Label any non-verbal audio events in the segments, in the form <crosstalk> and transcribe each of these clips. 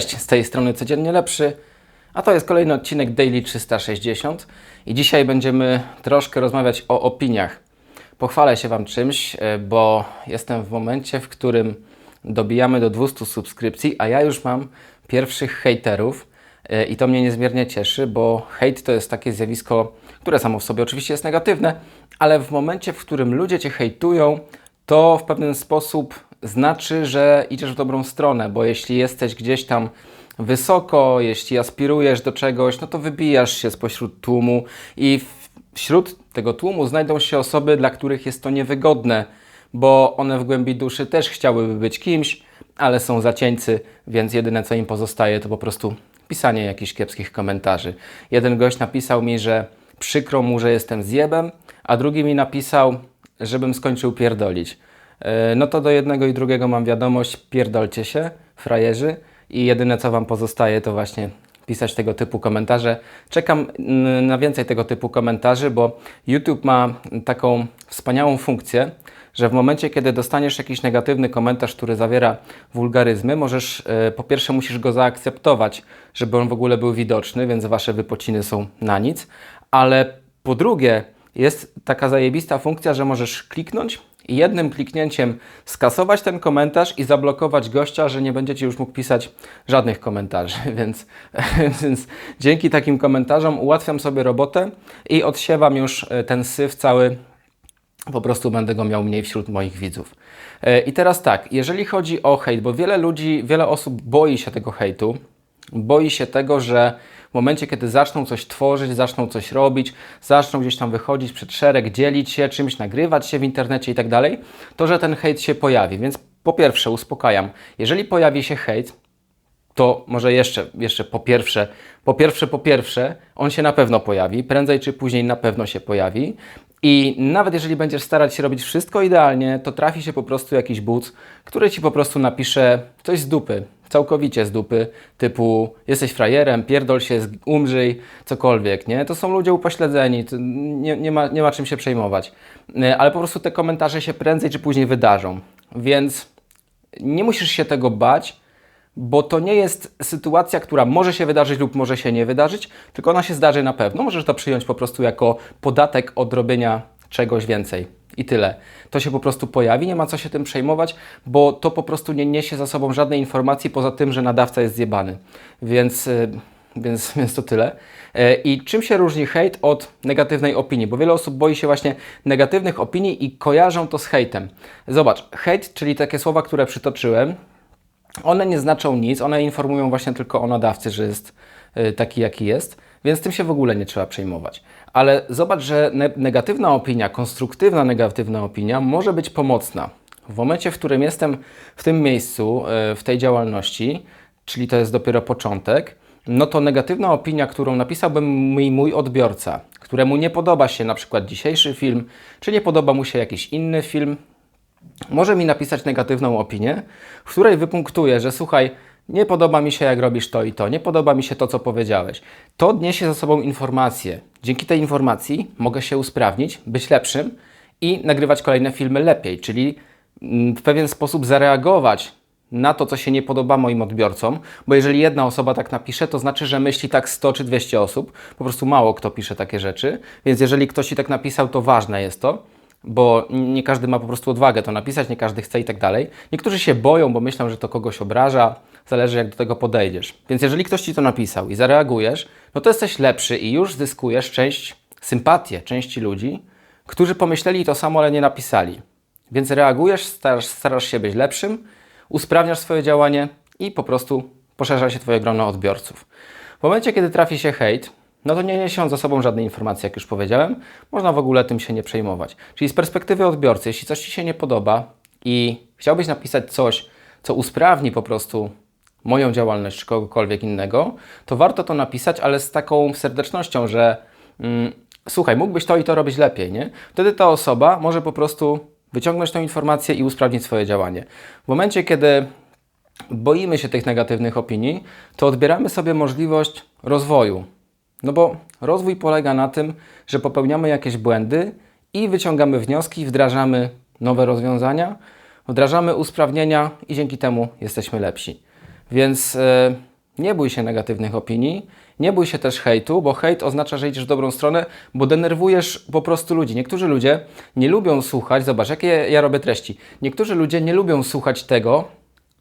Cześć, z tej strony codziennie lepszy, a to jest kolejny odcinek Daily 360 i dzisiaj będziemy troszkę rozmawiać o opiniach. Pochwalę się Wam czymś, e, bo jestem w momencie, w którym dobijamy do 200 subskrypcji, a ja już mam pierwszych hejterów e, i to mnie niezmiernie cieszy, bo hejt to jest takie zjawisko, które samo w sobie oczywiście jest negatywne, ale w momencie, w którym ludzie Cię hejtują, to w pewien sposób znaczy, że idziesz w dobrą stronę, bo jeśli jesteś gdzieś tam wysoko, jeśli aspirujesz do czegoś, no to wybijasz się spośród tłumu i wśród tego tłumu znajdą się osoby, dla których jest to niewygodne, bo one w głębi duszy też chciałyby być kimś, ale są zacieńcy, więc jedyne co im pozostaje to po prostu pisanie jakichś kiepskich komentarzy. Jeden gość napisał mi, że przykro mu, że jestem zjebem, a drugi mi napisał, żebym skończył pierdolić. E, No to do jednego i drugiego mam wiadomość, pierdolcie się, frajerzy i jedyne co Wam pozostaje to właśnie pisać tego typu komentarze. Czekam na więcej tego typu komentarzy, bo YouTube ma taką wspaniałą funkcję, że w momencie, kiedy dostaniesz jakiś negatywny komentarz, który zawiera wulgaryzmy, możesz, e, po pierwsze musisz go zaakceptować, żeby on w ogóle był widoczny, więc Wasze wypociny są na nic, ale po drugie jest taka zajebista funkcja, że możesz kliknąć i jednym kliknięciem skasować ten komentarz i zablokować gościa, że nie będziecie już mógł pisać żadnych komentarzy. <laughs> Więc, <laughs> więc dzięki takim komentarzom ułatwiam sobie robotę i odsiewam już e, ten syf cały po prostu będę go miał mniej wśród moich widzów. E, I teraz tak, jeżeli chodzi o hejt, bo wiele ludzi, wiele osób boi się tego hejtu, boi się tego, że w momencie, kiedy zaczną coś tworzyć, zaczną coś robić, zaczną gdzieś tam wychodzić przed szereg, dzielić się czymś, nagrywać się w internecie i tak dalej, to że ten hejt się pojawi. Więc po pierwsze uspokajam, jeżeli pojawi się hejt, to może jeszcze, jeszcze po pierwsze, po pierwsze, po pierwsze, on się na pewno pojawi, prędzej czy później na pewno się pojawi i nawet jeżeli będziesz starać się robić wszystko idealnie, to trafi się po prostu jakiś but, który Ci po prostu napisze coś z dupy, całkowicie z dupy, typu jesteś frajerem, pierdol się, umrzyj, cokolwiek, nie? To są ludzie upośledzeni, nie, nie, ma, nie ma czym się przejmować, E, ale po prostu te komentarze się prędzej czy później wydarzą, więc nie musisz się tego bać, bo to nie jest sytuacja, która może się wydarzyć lub może się nie wydarzyć, tylko ona się zdarzy na pewno. Możesz to przyjąć po prostu jako podatek od robienia czegoś więcej. I tyle. To się po prostu pojawi, nie ma co się tym przejmować, bo to po prostu nie niesie za sobą żadnej informacji poza tym, że nadawca jest zjebany. Więc, y, więc, <laughs> więc to tyle. E, I czym się różni hejt od negatywnej opinii? Bo wiele osób boi się właśnie negatywnych opinii i kojarzą to z hejtem. Zobacz, hejt, czyli takie słowa, które przytoczyłem, one nie znaczą nic, one informują właśnie tylko o nadawcy, że jest y, taki, jaki jest, więc tym się w ogóle nie trzeba przejmować. Ale zobacz, że ne- negatywna opinia, konstruktywna negatywna opinia może być pomocna. W momencie, w którym jestem w tym miejscu, y, w tej działalności, czyli to jest dopiero początek, no to negatywna opinia, którą napisałby mi mój odbiorca, któremu nie podoba się na przykład dzisiejszy film, czy nie podoba mu się jakiś inny film, może mi napisać negatywną opinię, w której wypunktuje, że słuchaj, nie podoba mi się jak robisz to i to, nie podoba mi się to, co powiedziałeś. To niesie za sobą informację. Dzięki tej informacji mogę się usprawnić, być lepszym i nagrywać kolejne filmy lepiej, czyli mm, w pewien sposób zareagować na to, co się nie podoba moim odbiorcom, bo jeżeli jedna osoba tak napisze, to znaczy, że myśli tak 100 czy 200 osób. Po prostu mało kto pisze takie rzeczy, więc jeżeli ktoś ci tak napisał, to ważne jest to bo nie każdy ma po prostu odwagę to napisać, nie każdy chce i tak dalej. Niektórzy się boją, bo myślą, że to kogoś obraża, zależy jak do tego podejdziesz. Więc jeżeli ktoś ci to napisał i zareagujesz, no to jesteś lepszy i już zyskujesz część, sympatię części ludzi, którzy pomyśleli to samo, ale nie napisali. Więc reagujesz, starasz, starasz się być lepszym, usprawniasz swoje działanie i po prostu poszerza się Twoje grono odbiorców. W momencie, kiedy trafi się hejt, no to nie niesie on za sobą żadnej informacji, jak już powiedziałem. Można w ogóle tym się nie przejmować. Czyli z perspektywy odbiorcy, jeśli coś Ci się nie podoba i chciałbyś napisać coś, co usprawni po prostu moją działalność czy kogokolwiek innego, to warto to napisać, ale z taką serdecznością, że mm, słuchaj, mógłbyś to i to robić lepiej, nie? Wtedy ta osoba może po prostu wyciągnąć tą informację i usprawnić swoje działanie. W momencie, kiedy boimy się tych negatywnych opinii, to odbieramy sobie możliwość rozwoju. No bo rozwój polega na tym, że popełniamy jakieś błędy i wyciągamy wnioski, wdrażamy nowe rozwiązania, wdrażamy usprawnienia i dzięki temu jesteśmy lepsi. Więc e, nie bój się negatywnych opinii, nie bój się też hejtu, bo hejt oznacza, że idziesz w dobrą stronę, bo denerwujesz po prostu ludzi. Niektórzy ludzie nie lubią słuchać, zobacz, jakie ja robię treści. Niektórzy ludzie nie lubią słuchać tego,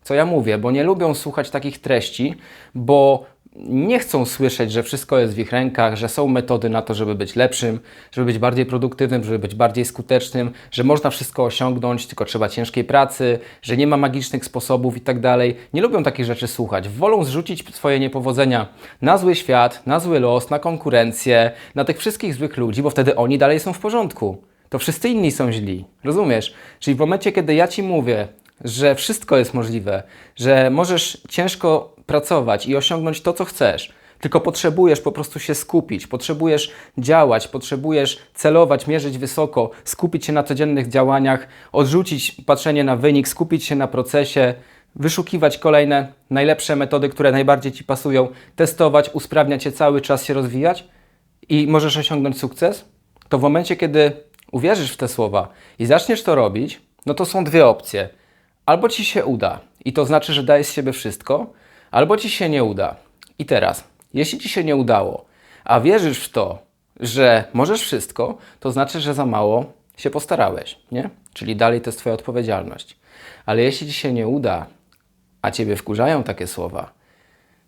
co ja mówię, bo nie lubią słuchać takich treści, bo nie chcą słyszeć, że wszystko jest w ich rękach, że są metody na to, żeby być lepszym, żeby być bardziej produktywnym, żeby być bardziej skutecznym, że można wszystko osiągnąć, tylko trzeba ciężkiej pracy, że nie ma magicznych sposobów i tak dalej. Nie lubią takich rzeczy słuchać. Wolą zrzucić swoje niepowodzenia na zły świat, na zły los, na konkurencję, na tych wszystkich złych ludzi, bo wtedy oni dalej są w porządku. To wszyscy inni są źli. Rozumiesz? Czyli w momencie, kiedy ja ci mówię, że wszystko jest możliwe, że możesz ciężko pracować i osiągnąć to, co chcesz. Tylko potrzebujesz po prostu się skupić, potrzebujesz działać, potrzebujesz celować, mierzyć wysoko, skupić się na codziennych działaniach, odrzucić patrzenie na wynik, skupić się na procesie, wyszukiwać kolejne najlepsze metody, które najbardziej ci pasują, testować, usprawniać się cały czas, się rozwijać i możesz osiągnąć sukces. To w momencie, kiedy uwierzysz w te słowa i zaczniesz to robić, no to są dwie opcje. Albo ci się uda i to znaczy, że dajesz z siebie wszystko, albo ci się nie uda. I teraz, jeśli ci się nie udało, a wierzysz w to, że możesz wszystko, to znaczy, że za mało się postarałeś, nie? Czyli dalej to jest Twoja odpowiedzialność. Ale jeśli ci się nie uda, a ciebie wkurzają takie słowa,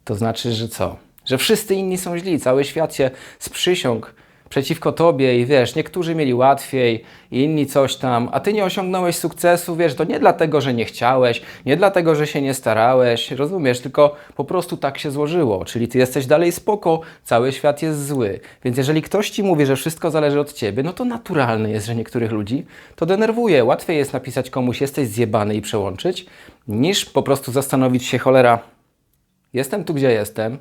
to znaczy, że co? Że wszyscy inni są źli, cały świat się sprzysiąg przeciwko tobie i wiesz, niektórzy mieli łatwiej, inni coś tam, a ty nie osiągnąłeś sukcesu, wiesz, to nie dlatego, że nie chciałeś, nie dlatego, że się nie starałeś, rozumiesz, tylko po prostu tak się złożyło, czyli ty jesteś dalej spoko, cały świat jest zły. Więc jeżeli ktoś ci mówi, że wszystko zależy od ciebie, no to naturalne jest, że niektórych ludzi to denerwuje. Łatwiej jest napisać komuś, jesteś zjebany i przełączyć, niż po prostu zastanowić się, cholera, jestem tu, gdzie jestem,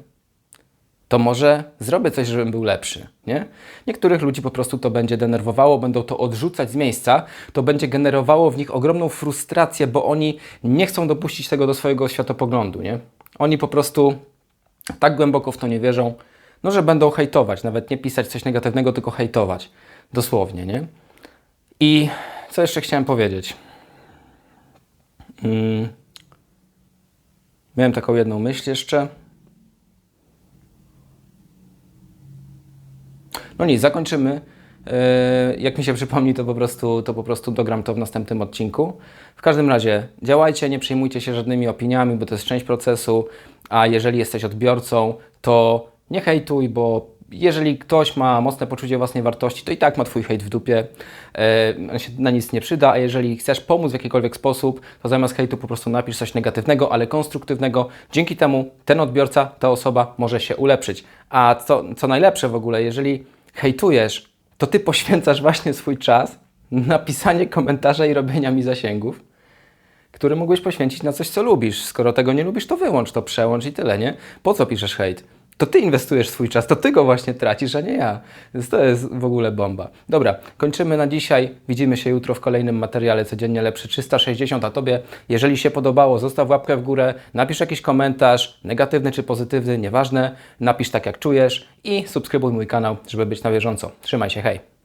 to może zrobię coś, żebym był lepszy, nie? Niektórych ludzi po prostu to będzie denerwowało, będą to odrzucać z miejsca, to będzie generowało w nich ogromną frustrację, bo oni nie chcą dopuścić tego do swojego światopoglądu, nie? Oni po prostu tak głęboko w to nie wierzą, no że będą hejtować, nawet nie pisać coś negatywnego, tylko hejtować, dosłownie, nie? I co jeszcze chciałem powiedzieć? Hmm. Miałem taką jedną myśl jeszcze. No nic, zakończymy. E, jak mi się przypomni, to po, prostu, to po prostu dogram to w następnym odcinku. W każdym razie działajcie, nie przejmujcie się żadnymi opiniami, bo to jest część procesu, a jeżeli jesteś odbiorcą, to nie hejtuj, bo jeżeli ktoś ma mocne poczucie własnej wartości, to i tak ma Twój hejt w dupie, e, on się na nic nie przyda, a jeżeli chcesz pomóc w jakikolwiek sposób, to zamiast hejtu po prostu napisz coś negatywnego, ale konstruktywnego. Dzięki temu ten odbiorca, ta osoba może się ulepszyć. A co, co najlepsze w ogóle, jeżeli hejtujesz, to ty poświęcasz właśnie swój czas na pisanie komentarza i robienia mi zasięgów, który mógłbyś poświęcić na coś, co lubisz. Skoro tego nie lubisz, to wyłącz to, przełącz i tyle, nie? Po co piszesz hejt? To ty inwestujesz swój czas, to ty go właśnie tracisz, a nie ja. Więc to jest w ogóle bomba. Dobra, kończymy na dzisiaj. Widzimy się jutro w kolejnym materiale codziennie lepszy 360. A tobie, jeżeli się podobało, zostaw łapkę w górę, napisz jakiś komentarz, negatywny czy pozytywny, nieważne. Napisz tak jak czujesz i subskrybuj mój kanał, żeby być na bieżąco. Trzymaj się, hej!